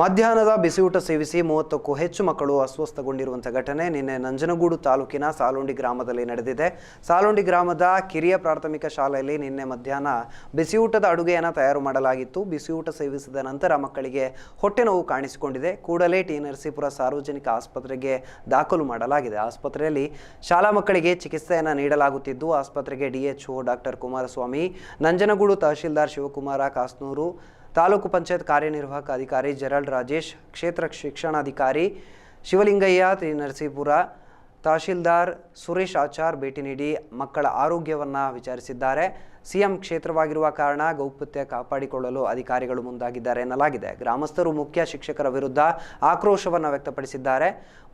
ಮಧ್ಯಾಹ್ನದ ಬಿಸಿಯೂಟ ಸೇವಿಸಿ ಮೂವತ್ತಕ್ಕೂ ಹೆಚ್ಚು ಮಕ್ಕಳು ಅಸ್ವಸ್ಥಗೊಂಡಿರುವಂಥ ಘಟನೆ ನಿನ್ನೆ ನಂಜನಗೂಡು ತಾಲೂಕಿನ ಸಾಲುಂಡಿ ಗ್ರಾಮದಲ್ಲಿ ನಡೆದಿದೆ. ಸಾಲುಂಡಿ ಗ್ರಾಮದ ಕಿರಿಯ ಪ್ರಾಥಮಿಕ ಶಾಲೆಯಲ್ಲಿ ನಿನ್ನೆ ಮಧ್ಯಾಹ್ನ ಬಿಸಿಯೂಟದ ಅಡುಗೆಯನ್ನು ತಯಾರು ಮಾಡಲಾಗಿತ್ತು. ಬಿಸಿಯೂಟ ಸೇವಿಸಿದ ನಂತರ ಮಕ್ಕಳಿಗೆ ಹೊಟ್ಟೆ ನೋವು ಕಾಣಿಸಿಕೊಂಡಿದೆ. ಕೂಡಲೇ ಟಿ ನರಸೀಪುರ ಸಾರ್ವಜನಿಕ ಆಸ್ಪತ್ರೆಗೆ ದಾಖಲು ಮಾಡಲಾಗಿದೆ. ಆಸ್ಪತ್ರೆಯಲ್ಲಿ ಶಾಲಾ ಮಕ್ಕಳಿಗೆ ಚಿಕಿತ್ಸೆಯನ್ನು ನೀಡಲಾಗುತ್ತಿದ್ದು, ಆಸ್ಪತ್ರೆಗೆ ಡಿಎಚ್ಒ ಡಾಕ್ಟರ್ ಕುಮಾರಸ್ವಾಮಿ, ನಂಜನಗೂಡು ತಹಶೀಲ್ದಾರ್ ಶಿವಕುಮಾರ, ಕಾಸ್ನೂರು ತಾಲೂಕು ಪಂಚಾಯತ್ ಕಾರ್ಯನಿರ್ವಾಹಕ ಅಧಿಕಾರಿ ಜರಲ್ ರಾಜೇಶ್, ಕ್ಷೇತ್ರ ಶಿಕ್ಷಣಾಧಿಕಾರಿ ಶಿವಲಿಂಗಯ್ಯ ತ್ರಿನರಸೀಪುರ ನರಸೀಪುರ ತಹಶೀಲ್ದಾರ್ ಸುರೇಶ್ ಆಚಾರ್ ಭೇಟಿ ನೀಡಿ ಮಕ್ಕಳ ಆರೋಗ್ಯವನ್ನು ವಿಚಾರಿಸಿದ್ದಾರೆ. ಸಿಎಂ ಕ್ಷೇತ್ರವಾಗಿರುವ ಕಾರಣ ಗೌಪ್ಯತೆ ಕಾಪಾಡಿಕೊಳ್ಳಲು ಅಧಿಕಾರಿಗಳು ಮುಂದಾಗಿದ್ದಾರೆ ಎನ್ನಲಾಗಿದೆ. ಗ್ರಾಮಸ್ಥರು ಮುಖ್ಯ ಶಿಕ್ಷಕರ ವಿರುದ್ಧ ಆಕ್ರೋಶವನ್ನು ವ್ಯಕ್ತಪಡಿಸಿದ್ದಾರೆ.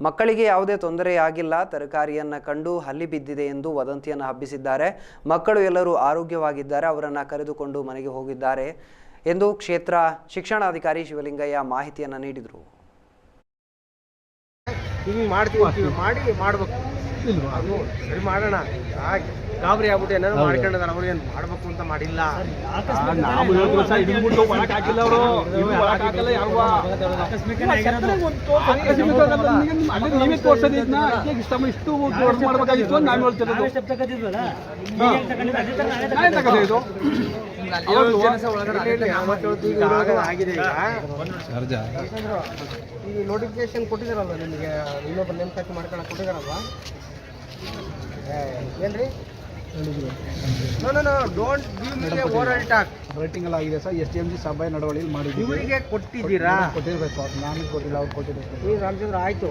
ಮಕ್ಕಳಿಗೆ ಯಾವುದೇ ತೊಂದರೆಯಾಗಿಲ್ಲ ತರಕಾರಿಯನ್ನು ಕಂಡು ಹಲ್ಲಿ ಬಿದ್ದಿದೆ ಎಂದು ವದಂತಿಯನ್ನು ಹಬ್ಬಿಸಿದ್ದಾರೆ. ಮಕ್ಕಳು ಎಲ್ಲರೂ ಆರೋಗ್ಯವಾಗಿದ್ದಾರೆ, ಅವರನ್ನು ಕರೆದುಕೊಂಡು ಮನೆಗೆ ಹೋಗಿದ್ದಾರೆ. ಎಂದು ಕ್ಷೇತ್ರ ಶಿಕ್ಷಣಾಧಿಕಾರಿ ಶಿವಲಿಂಗಯ್ಯ ಮಾಹಿತಿಯನ್ನು ನೀಡಿದರು. ಹಿಂಗೆ ಮಾಡ್ತೀವಿ ಮಾಡಿ ಮಾಡ್ಬೇಕು. ಅದು ಸರಿ ಮಾಡೋಣ. ಗಾಬರಿ ಆಗ್ಬಿಟ್ಟು ಏನಾದ್ರು ಮಾಡ್ಕೊಂಡಿದಾರೆ ಅವ್ರು ಏನು ಮಾಡ್ಬೇಕು ಅಂತ ಮಾಡಿಲ್ಲ. ಇಷ್ಟ ಮಾಡ್ಬೇಕಾಗಿತ್ತು ಹೇಳ್ತಿರೋದು. ಈಗ ನೋಟಿಫಿಕೇಶನ್ ಕೊಟ್ಟಿದಾರಲ್ಲ ನಿಮಗೆ? ಇನ್ನೊಬ್ಬರು ನೇಮಕಾತಿ ಮಾಡ್ಕೊಳಕ್ ಕೊಟ್ಟಿದಾರಲ್ವಾ ಏ, ಏನ್ರಿ? No no no don't give me a oral talk rating ಎಲ್ಲ ಆಗಿದೆ sir. S T M G ಸಭೆ ನಡವಳಿಯಲ್ಲಿ ಮಾಡಿದ್ದೀವಿ. ಇವರಿಗೆ ಕೊಟ್ಟಿದ್ದೀರಾ? ಕೊಟ್ಟಿರ್ಬೇಕು. ಅವ್ರು ನಾನು ಕೊಟ್ಟಿಲ್ಲ ಅವ್ರು ಕೊಟ್ಟಿರ್ಬೇಕು. ಈ ರಾಮಚಂದ್ರ ಆಯ್ತು.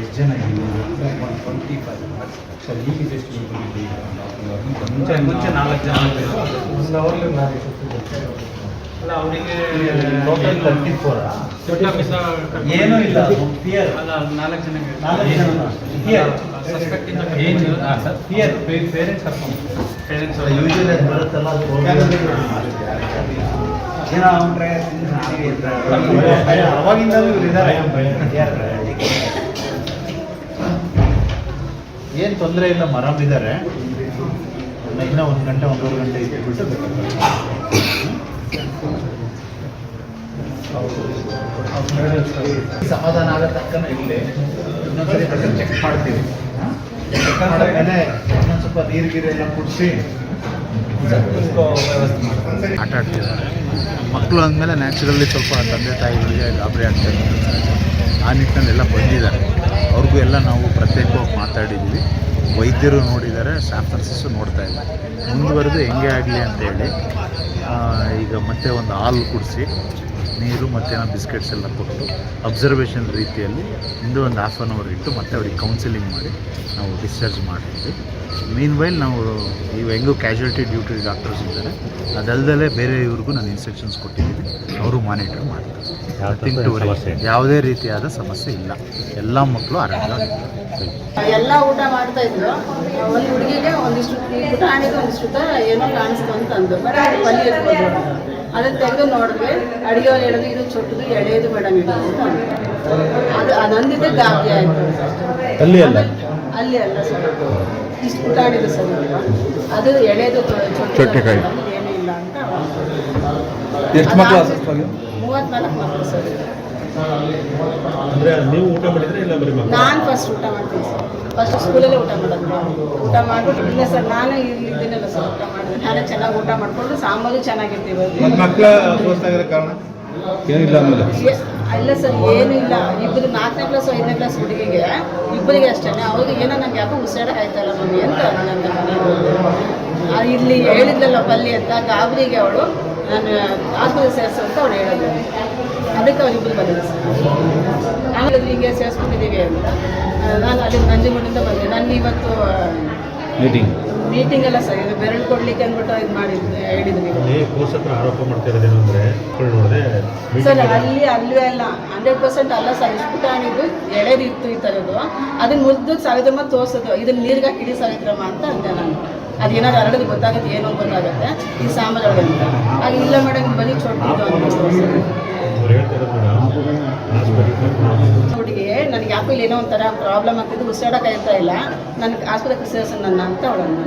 ಎಷ್ಟು ಜನ ಒನ್ ಟ್ವೆಂಟಿ ಫೈವ್ ಸರ್ ಈಗ ಎಷ್ಟು ಮುಂಚೆ ಮುಂಚೆ ನಾಲ್ಕು ಜನ ಅಲ್ಲ ಅವರಿಗೆ ಟೋಟಲ್ ತರ್ಟಿ ಫೋರ್ ಏನೂ ಇಲ್ಲ ಫಿಯರ್ ಅಲ್ಲ ನಾಲ್ಕು ಜನ ನಾಲ್ಕು ಜನ ಫಿಯರ್ ಸಸ್ಪೆಕ್ಟ್ ಇಂದ ಏನು ಸರ್ ಫಿಯರ್ ಪೇರೆಂಟ್ಸ್ ಕರ್ಕೊಂಡು ಪೇರೆಂಟ್ಸ್ ಯೂಶಲಿ ಅದು ಬರುತ್ತಲ್ಲ ಏನೋ ಅವ್ನ್ರೆ ಅವಾಗಿಂದಲೂ ಇವ್ರು ಇದ್ದಾರೆ. ಏನು ತೊಂದರೆ ಇಲ್ಲ ಮರ ಬಿದ್ದಾರೆ ಇನ್ನೂ ಒಂದು ಗಂಟೆ ಒಂದೂವರೆ ಗಂಟೆ ಇಟ್ಬಿಟ್ಟು ಸಮಾಧಾನ ಆಗೋ ತಕ್ಕನ ಇಲ್ಲಿ ಇನ್ನೊಂದ್ಸರಿ ಚೆಕ್ ಮಾಡ್ತೀವಿ. ಚೆಕ್ ಮಾಡಿದ್ಮೇಲೆ ಇನ್ನೊಂದು ಸ್ವಲ್ಪ ನೀರು ಗೀರು ಎಲ್ಲ ಕುಡಿಸಿ ಆಟ ಆಡ್ತಿದ್ದಾರೆ. ಮಕ್ಕಳು ಅಂದಮೇಲೆ ನ್ಯಾಚುರಲಿ ಸ್ವಲ್ಪ ತಂದೆ ತಾಯಿಗಳಿಗೆ ಗಾಬರಿ ಆಗ್ತಾರೆ ಆ ನಿಟ್ಟಿನಲ್ಲಿ ಎಲ್ಲ ಬಂದಿದ್ದಾರೆ. ಅವ್ರಿಗೂ ಎಲ್ಲ ನಾವು ಪ್ರತ್ಯೇಕವಾಗಿ ಮಾತಾಡಿದ್ವಿ ವೈದ್ಯರು ನೋಡಿದ್ದಾರೆ ಸ್ಟಾಫ್ ನರ್ಸಸ್ಸು ನೋಡ್ತಾ ಇಲ್ಲ ಮುಂದುವರೆದು ಹೆಂಗೆ ಆಗಲಿ ಅಂತೇಳಿ ಈಗ ಮತ್ತೆ ಒಂದು ಹಾಲು ಕುಡಿಸಿ, ನೀರು ಮತ್ತು ಬಿಸ್ಕೆಟ್ಸ್ ಎಲ್ಲ ಕೊಟ್ಟು ಅಬ್ಸರ್ವೇಷನ್ ರೀತಿಯಲ್ಲಿ ಇಂದು ಒಂದು ಹಾಫ್ ಆನ್ ಅವರ್ ಇಟ್ಟು ಮತ್ತೆ ಅವ್ರಿಗೆ ಕೌನ್ಸಿಲಿಂಗ್ ಮಾಡಿ ನಾವು ಡಿಸ್ಚಾರ್ಜ್ ಮಾಡ್ತೀವಿ. ಮೀನ್ ವೈಲ್ ನಾವು, ಇವು ಹೆಂಗೂ ಕ್ಯಾಶುಯಾಲಿಟಿ ಡ್ಯೂಟಿ ಡಾಕ್ಟರ್ಸ್ ಇದ್ದಾರೆ. ಅದಲ್ಲದೆ ಬೇರೆ ಇವ್ರಿಗೂ ನಾನು ಇನ್ಸ್ಟ್ರಕ್ಷನ್ಸ್ ಕೊಟ್ಟಿದ್ದೀನಿ. ಅವರು ಮಾನಿಟರ್ ಮಾಡ್ತಾರೆ. To ಯಾವುದೇ ರೀತಿಯಾದ ಸಮಸ್ಯೆ ಇಲ್ಲ. ಎಲ್ಲ ಮಕ್ಕಳು ಆರಾಮಾಗಿದ್ದಾರೆ ಎಲ್ಲ ಊಟ ಮಾಡ್ತಾ ಇದ್ರು. ಒಂದು ಹುಡುಗಿಗೆ ಒಂದಿಷ್ಟು ಟಾಣಿಗೆ ಪುಟಾಣಿಗೆ ಒಂದಿಷ್ಟು ಏನೋ ಕಾಣಿಸ್ತು ಅಂತಂದು ಬಟ್ ಅದು ಪಲ್ಯ ಇರ್ಬೋದು. ಅದನ್ನ ತೆಗೆದು ನೋಡಿದ್ವಿ. ಅಡಿಗೆ ಹೇಳಿದ್ರು ಇದು ಚೊಟ್ಟದು ಎಳೆಯದು ಮೇಡಮ್ ಇದು ಅಂತ ಅದು ಅದೊಂದಿದ್ದೆ ಗಾಬರಿ ಆಯಿತು. ಅಲ್ಲಿ ಅಲ್ಲ? ಅಲ್ಲಿ ಅಲ್ಲ ಸರ್. ಇಷ್ಟು ಪುಟಾಣಿದು ಸರ್. ಅದು ಎಳೆದು ಚೊಟ್ಟೆಕಾಯಿ. ಎಷ್ಟು ಮಕ್ಕಳು ಅಸ್ವಸ್ಥವಾಗಿ? ಮೂವತ್ನಾಲ್ಕು ಮಕ್ಕಳು ಸರ್. ಅಂದ್ರೆ ನೀವು ಊಟ ಮಾಡಿದ್ರೆ ಇಲ್ಲ ಬರೀ ನಾನು ಫಸ್ಟ್ ಊಟ ಮಾಡ್ತೀನಿ ಸರ್. ಫಸ್ಟ್ ಸ್ಕೂಲಲ್ಲೇ ಊಟ ಮಾಡೋದು. ಊಟ ಮಾಡ್ಬಿಟ್ಟು ಇಲ್ಲ ಸರ್ ನಾನು ಇಲ್ಲಿದ್ದೀನಲ್ಲ ಸರ್ ಊಟ ಮಾಡಿದ್ರೆ ನಾನೇ ಚೆನ್ನಾಗಿ ಊಟ ಮಾಡಿಕೊಂಡು ಸಾಂಬಾರು ಚೆನ್ನಾಗಿರ್ತೀವಿ. ಮಕ್ಕಳ ಅಸ್ವಸ್ಥ ಆಗಿರೋ ಕಾರಣ? ಏನಿಲ್ಲ ಇಲ್ಲ ಸರ್ ಏನೂ ಇಲ್ಲ ಇಬ್ಬರು ನಾಲ್ಕನೇ ಕ್ಲಾಸ್ ಐದನೇ ಕ್ಲಾಸ್ ಹುಡುಗಿಗೆ, ಇಬ್ಬರಿಗೆ ಅಷ್ಟೇ ಅವ್ರಿಗೆ ಏನೋ ನಂಗೆ ಯಾಕೋ ಉಸಿರಾಡಕ್ಕೆ ಆಯ್ತಲ್ಲ ಮಮ್ಮಿ ಅಂತ ಇಲ್ಲಿ ಹೇಳಿದ್ಲಲ್ಲ ಪಲ್ಲಿ ಅಂತ, ಗಾಬರಿಗೆ ಅವಳು, ನಾನು ಆಸ್ಪತ್ರೆ ಸೇರಿಸು ಅಂತ ಅವಳು ಹೇಳಿದ್ರು ಅದಕ್ಕೆ ಅವರಿಬ್ಬರು ಬಂದಿದ್ದೆ ಸರ್. ಆಮೇಲೆ ಹೀಗೆ ಸೇರಿಸ್ಕೊಂಡಿದ್ದೀವಿ ಅಂತ. ನಾನು ಅಲ್ಲಿ ನಂಜನಗೂಡಿಂದ ಬಂದೆ. ನಾನು ಇವತ್ತು ಮೀಟಿಂಗ್ ಮೀಟಿಂಗ್ ಎಲ್ಲ ಸರ್. ಇದು ಬೆರಳು ಕೊಡ್ಲಿಕ್ಕೆ ಅಂದ್ಬಿಟ್ಟು ಇದು ಮಾಡಿದ್ವಿ ಹೇಳಿದ್ವಿ ಪೋಷಕರ ಪೋಷಕರು ಆರೋಪ ಮಾಡ್ತಾ ಇರೋದು ಏನಂದ್ರೆ ನೋಡಿದೆ ಸರ್ ಅಲ್ಲಿ ಅಲ್ಲೂ ಅಲ್ಲ ಹಂಡ್ರೆಡ್ ಪರ್ಸೆಂಟ್ ಅಲ್ಲ ಸರ್. ಇಷ್ಟು ಪುಟಾಣಿದು ಎಳೆದು ಇತ್ತು ಈ ಥರದ್ದು ಅದನ್ನ ಮುದ್ದು ಸಾವಿತ್ರಮ್ಮ ತೋರ್ಸೋದು. ಇದನ್ನ ನೀರ್ಗ ಕಿಡಿ ಸವಿದ್ರಮ್ಮ ಸಾವಿತ್ರಮ್ಮ ಅಂತ ಅಂದೆ ನಾನು. ಅದೇನಾದ್ರು ಹರಡೋದು ಗೊತ್ತಾಗುತ್ತೆ ಏನೋ ಗೊತ್ತಾಗುತ್ತೆ. ಈ ಸಾಂಬಾರೊಳಗೆ ಅಂತ ಆಗ ಇಲ್ಲ ಮೇಡಮ್ ಬರೀ ಚೊಟ್ಟಿದ್ದು ಅಂತ ಅವ್ರು ಹೇಳ್ತಿರೋದು ಮೇಡಮ್ ಹಾಸ್ಪಿಟಲ್ ಹುಡುಗಿ ನನಗೆ ಯಾಕೋ ಇಲ್ಲಿ ಏನೋ ಒಂಥರ ಪ್ರಾಬ್ಲಮ್ ಆಗ್ತಿದ್ದು ಉಸಿರಾಡೋಕ್ಕಾಗ್ತಾ ಇಲ್ಲ. ನನಗೆ ಆಸ್ಪತ್ರೆಗೆ ಸೇರಿಸ್ ನನ್ನ ಅಂತ ಅವಳನ್ನು